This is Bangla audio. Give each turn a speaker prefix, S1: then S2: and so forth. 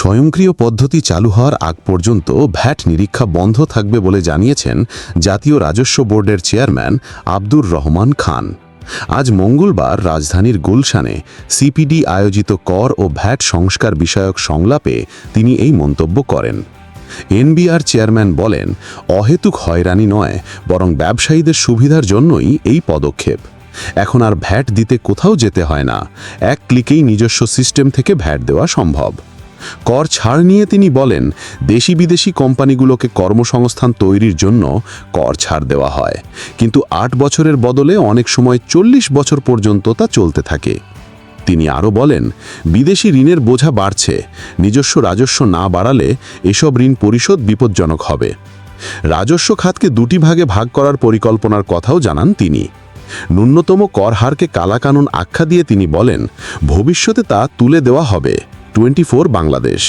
S1: স্বয়ংক্রিয় পদ্ধতি চালু হওয়ার আগ পর্যন্ত ভ্যাট নিরীক্ষা বন্ধ থাকবে বলে জানিয়েছেন জাতীয় রাজস্ব বোর্ডের চেয়ারম্যান আব্দুর রহমান খান। আজ মঙ্গলবার রাজধানীর গুলশানে সিপিডি আয়োজিত কর ও ভ্যাট সংস্কার বিষয়ক সংলাপে তিনি এই মন্তব্য করেন। এনবিআর চেয়ারম্যান বলেন, অহেতুক হয়রানি নয়, বরং ব্যবসায়ীদের সুবিধার জন্যই এই পদক্ষেপ। এখন আর ভ্যাট দিতে কোথাও যেতে হয় না। এক ক্লিকেই নিজস্ব সিস্টেম থেকে ভ্যাট দেওয়া সম্ভব। কর ছাড় নিয়ে তিনি বলেন, দেশি বিদেশি কোম্পানিগুলোকে কর্মসংস্থান তৈরির জন্য কর ছাড় দেওয়া হয়। কিন্তু আট বছরের বদলে অনেক সময় চল্লিশ বছর পর্যন্ত তা চলতে থাকে। তিনি আরও বলেন, বিদেশি ঋণের বোঝা বাড়ছে, নিজস্ব রাজস্ব না বাড়ালে এসব ঋণ পরিশোধ বিপজ্জনক হবে। রাজস্ব খাতকে দুটি ভাগে ভাগ করার পরিকল্পনার কথাও জানান তিনি। ন্যূনতম কর হারকে কালাকানুন আখ্যা দিয়ে তিনি বলেন, ভবিষ্যতে তা তুলে দেওয়া হবে। টোয়েন্টি বাংলাদেশ।